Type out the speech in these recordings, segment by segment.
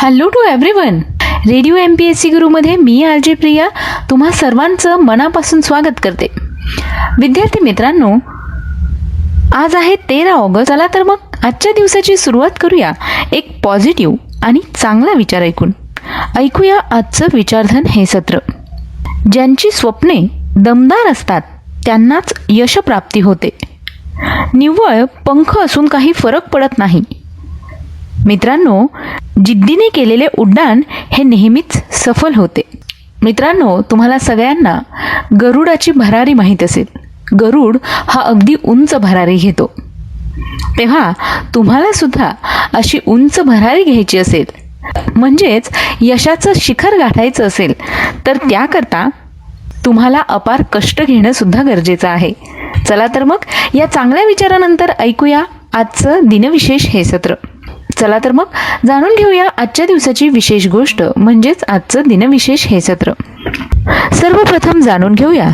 Hello to everyone. Radio M P S C गुरुमध्ये मी R J Priya तुम्हा सर्वांचं मनापासून स्वागत करते. विद्यार्थी मित्रांनो आज आहे तेरा ऑगस्ट. चला तर मग आजच्या दिवसाची सुरुवात करूया एक पॉझिटिव्ह आणि चांगला विचार ऐकून. ऐकूया आजचं विचारधन हे सत्र. ज्यांची स्वप्ने दमदार असतात त्यांनाच यशप्राप्ती होते. निव्वळ पंख असून काही फरक पडत नाही. मित्रांनो जिद्दीने केलेले उड्डाण हे नेहमीच सफल होते. मित्रांनो तुम्हाला सगळ्यांना गरुडाची भरारी माहीत असेल. गरुड हा अगदी उंच भरारी घेतो. तेव्हा तुम्हाला सुद्धा अशी उंच भरारी घ्यायची असेल. म्हणजेच यशाचं शिखर गाठायचं असेल तर त्याकरता तुम्हाला अपार कष्ट घेणं सुद्धा गरजेचं आहे. चला तर मग या चांगल्या विचारानंतर ऐकूया आजचं दिनविशेष हे सत्र. चला तर मग जाणून घेऊया आजच्या दिवसाची विशेष गोष्ट म्हणजेच आजचं दिनविशेष हे सत्र. सर्वप्रथम जाणून घेऊया.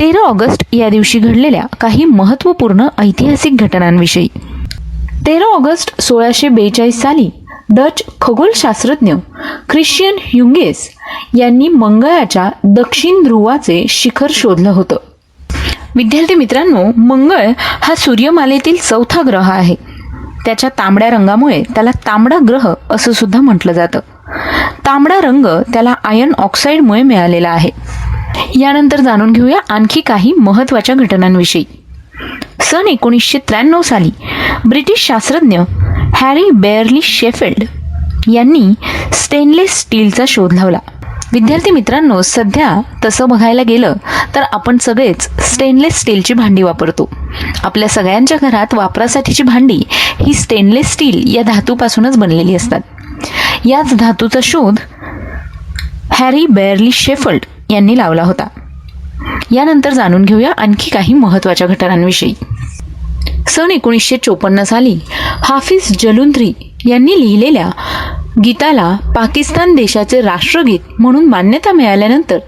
तेरा ऑगस्ट या दिवशी घडलेल्या काही महत्त्वपूर्ण ऐतिहासिक घटनांविषयी. तेरा ऑगस्ट सोळाशे बेचाळीस साली डच खगोलशास्त्रज्ञ ख्रिश्चियन ह्युंगेस यांनी मंगळाच्या दक्षिण ध्रुवाचे शिखर शोधलं होतं. विद्यार्थी मित्रांनो मंगळ हा सूर्यमालेतील चौथा ग्रह आहे. त्याच्या तांबड्या रंगामुळे त्याला तांबडा ग्रह असं सुद्धा म्हटलं जातं. तांबडा रंग त्याला आयर्न ऑक्साईडमुळे मिळालेला आहे. यानंतर जाणून घेऊया आणखी काही महत्त्वाच्या घटनांविषयी. सन एकोणीसशे त्र्याण्णव साली ब्रिटिश शास्त्रज्ञ हॅरी बेअरली शेफिल्ड यांनी स्टेनलेस स्टीलचा शोध लावला. विद्यार्थी मित्रांनो सध्या तसं बघायला गेलं तर आपण सगळेच स्टेनलेस स्टीलची भांडी वापरतो. आपल्या सगळ्यांच्या घरात वापरासाठीची भांडी ही स्टेनलेस स्टील या धातूपासूनच बनलेली असतात. याच धातूचा शोध हॅरी बेअरली शेफल्ड यांनी लावला होता. यानंतर जाणून घेऊया आणखी काही महत्त्वाच्या घटनांविषयी. सन एकोणीसशे चोपन्न साली हाफिज जलुंद्री यांनी लिहिलेल्या गीताला पाकिस्तान देशाचे राष्ट्रगीत म्हणून मान्यता मिळाल्यानंतर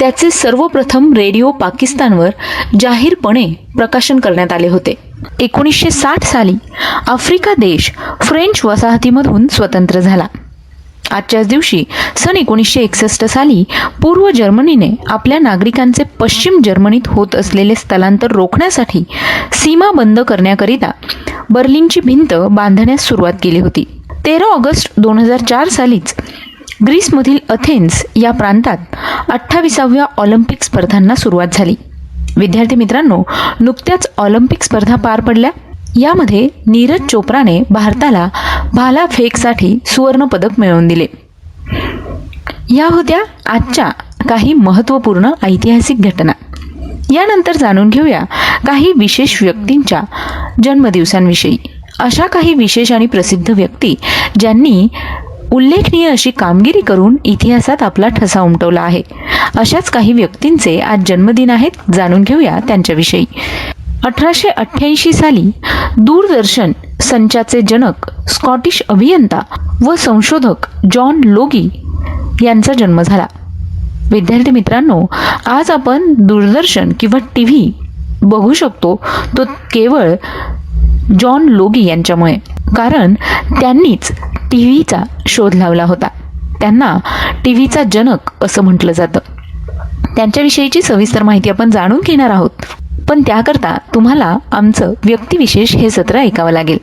त्याचे सर्वप्रथम रेडिओ पाकिस्तानवर जाहीरपणे प्रकाशन करण्यात आले होते. एकोणीसशे साठ साली आफ्रिका देश फ्रेंच वसाहतीमधून स्वतंत्र झाला. आजच्याच दिवशी सन एकोणीसशे एकसष्ट साली पूर्व जर्मनीने आपल्या नागरिकांचे पश्चिम जर्मनीत होत असलेले स्थलांतर रोखण्यासाठी सीमा बंद करण्याकरिता बर्लिनची भिंत बांधण्यास सुरुवात केली होती. तेरा ऑगस्ट दोन हजार चार सालीच ग्रीसमधील अथेन्स या प्रांतात अठ्ठावीसाव्या ऑलिम्पिक स्पर्धांना सुरुवात झाली. विद्यार्थी मित्रांनो नुकत्याच ऑलिम्पिक स्पर्धा पार पडल्या. यामध्ये नीरज चोप्राने भारताला भालाफेकसाठी सुवर्णपदक मिळवून दिले. या होत्या आजच्या काही महत्त्वपूर्ण ऐतिहासिक घटना. यानंतर जाणून घेऊया काही विशेष व्यक्तींच्या जन्मदिवसांविषयी. अशा काही विशेष आणि प्रसिद्ध व्यक्ती ज्यांनी उल्लेखनीय अशी कामगिरी करून इतिहासात आपला ठसा उमटवला आहे. अशाच काही व्यक्तींचे आज जन्मदिन आहेत जाणून घेऊया त्यांच्याविषयी. अठराशे अठ्ठ्याऐंशी साली दूरदर्शन संचाचे जनक स्कॉटिश अभियंता व संशोधक जॉन लोगी यांचा जन्म झाला. विद्यार्थी मित्रांनो आज आपण दूरदर्शन किंवा टी व्ही बघू शकतो. तो केवळ जॉन लोगी यांच्यामुळे. कारण त्यांनीच टी व्हीचा शोध लावला होता. त्यांना टी व्हीचा जनक असं म्हटलं जातं. त्यांच्याविषयीची सविस्तर माहिती आपण जाणून घेणार आहोत. पण त्याकरता तुम्हाला आमचं व्यक्तिविशेष हे सत्र ऐकावं लागेल.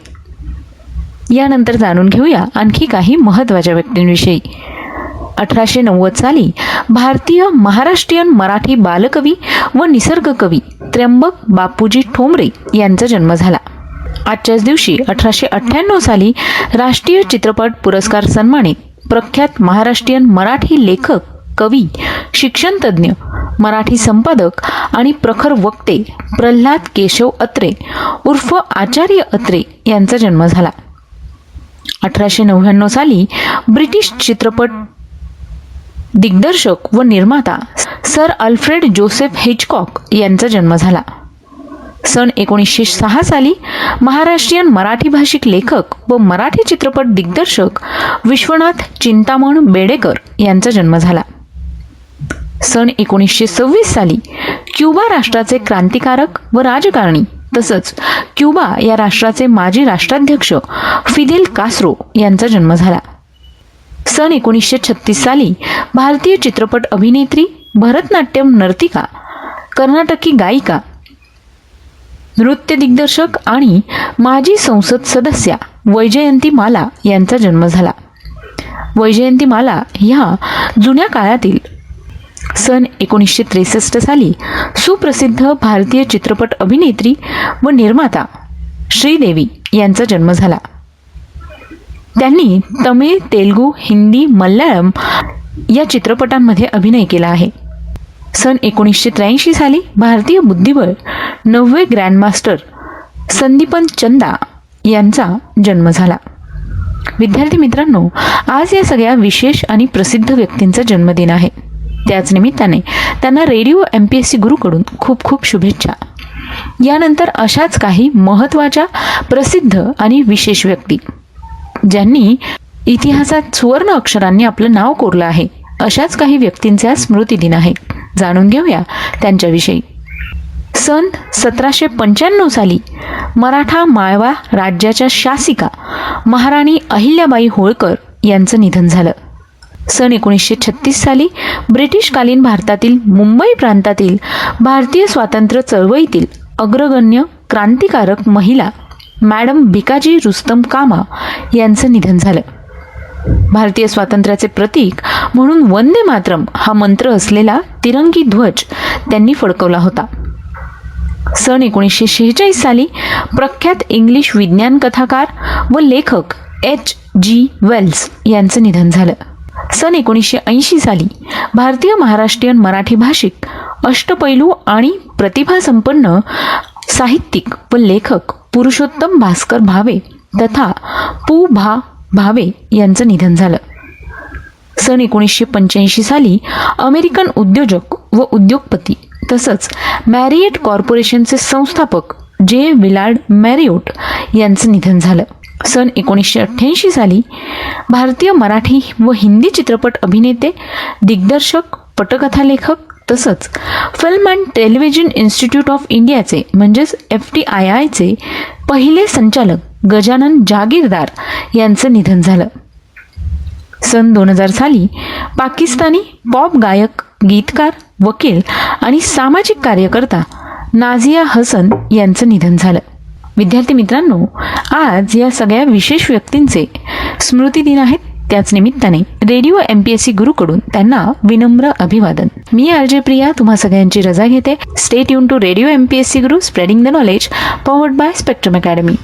यानंतर जाणून घेऊया आणखी काही महत्त्वाच्या व्यक्तींविषयी. अठराशे नव्वद साली भारतीय महाराष्ट्रीयन मराठी बालकवी व निसर्गकवी त्र्यंबक बापूजी ठोंबरे यांचा जन्म झाला. आजच्याच दिवशी अठराशे अठ्ठ्याण्णव साली राष्ट्रीय चित्रपट पुरस्कार सन्मानित प्रख्यात महाराष्ट्रीयन मराठी लेखक कवी शिक्षणतज्ज्ञ मराठी संपादक आणि प्रखर वक्ते प्रल्हाद केशव अत्रे उर्फ आचार्य अत्रे यांचा जन्म झाला. अठराशे नव्याण्णव साली ब्रिटिश चित्रपट दिग्दर्शक व निर्माता सर अल्फ्रेड जोसेफ हिचकॉक यांचा जन्म झाला. सन एकोणीसशे सहा साली महाराष्ट्रीयन मराठी भाषिक लेखक व मराठी चित्रपट दिग्दर्शक विश्वनाथ चिंतामण बेडेकर यांचा जन्म झाला. सन एकोणीसशे सव्वीस साली क्युबा राष्ट्राचे क्रांतिकारक व राजकारणी तसंच क्युबा या राष्ट्राचे माजी राष्ट्राध्यक्ष फिदेल कास्रो यांचा जन्म झाला. सन एकोणीसशे छत्तीस साली भारतीय चित्रपट अभिनेत्री भरतनाट्यम नर्तिका कर्नाटकी गायिका नृत्य दिग्दर्शक आणि माजी संसद सदस्या वैजयंती माला यांचा जन्म झाला. वैजयंती माला ह्या जुन्या काळातील सन एकोणीसशे त्रेसष्ट साली सुप्रसिद्ध भारतीय चित्रपट अभिनेत्री व निर्माता श्रीदेवी यांचा जन्म झाला. त्यांनी तमिळ तेलुगू हिंदी मल्याळम या चित्रपटांमध्ये अभिनय केला आहे. सन एकोणीसशे त्र्याऐंशी साली भारतीय बुद्धिबळ नववे ग्रँडमास्टर संदीपन चंदा यांचा जन्म झाला. विद्यार्थी मित्रांनो आज या सगळ्या विशेष आणि प्रसिद्ध व्यक्तींचा जन्मदिन आहे. त्याच निमित्ताने त्यांना radio M P S C गुरुकडून खूप खूप शुभेच्छा. यानंतर अशाच काही महत्त्वाच्या प्रसिद्ध आणि विशेष व्यक्ती ज्यांनी इतिहासात सुवर्ण अक्षरांनी आपलं नाव कोरलं आहे अशाच काही व्यक्तींचा आज स्मृतिदिन आहे. जाणून घेऊया त्यांच्याविषयी. सन सतराशे पंच्याण्णव साली मराठा माळवा राज्याच्या शासिका महाराणी अहिल्याबाई होळकर यांचं निधन झालं. सन एकोणीसशे छत्तीस साली ब्रिटिशकालीन भारतातील मुंबई प्रांतातील भारतीय स्वातंत्र्य चळवळीतील अग्रगण्य क्रांतिकारक महिला मॅडम भिकाजी रुस्तम कामा यांचं निधन झालं. भारतीय स्वातंत्र्याचे प्रतीक म्हणून वंदे मातरम हा मंत्र असलेला तिरंगी ध्वज त्यांनी फडकवला होता. सन एकोणीसशे शेहेचाळीस साली प्रख्यात इंग्लिश विज्ञान कथाकार व लेखक एच जी वेल्स यांचं निधन झालं. सन एकोणीसशे ऐंशी साली भारतीय महाराष्ट्रीयन मराठी भाषिक अष्टपैलू आणि प्रतिभासंपन्न साहित्यिक व लेखक पुरुषोत्तम भास्कर भावे तथा पु भा भावे यांचं निधन झालं. सन एकोणीसशे पंच्याऐंशी साली अमेरिकन उद्योजक व उद्योगपती तसंच मॅरिएट कॉर्पोरेशनचे संस्थापक जे विलार्ड मॅरिओट यांचं निधन झालं. सन एकोणीसशे अठ्ठ्याऐंशी साली भारतीय मराठी व हिंदी चित्रपट अभिनेते दिग्दर्शक पटकथा लेखक तसंच film and television institute of इंडियाचे म्हणजेच एफ टी आय आयचे पहिले संचालक गजानन जागीरदार यांचं निधन झालं. सन दोन हजार साली पाकिस्तानी पॉप गायक गीतकार वकील आणि सामाजिक कार्यकर्ता नाझिया हसन यांचं निधन झालं. विद्यार्थी मित्रांनो आज या सगळ्या विशेष व्यक्तींचे स्मृतिदिन आहेत. त्याच निमित्ताने radio M P S C गुरुकडून त्यांना विनम्र अभिवादन. मी आरजे प्रिया तुम्हा सगळ्यांची रजा घेते. Stay युन to radio M P S C Guru spreading the knowledge powered by Spectrum Academy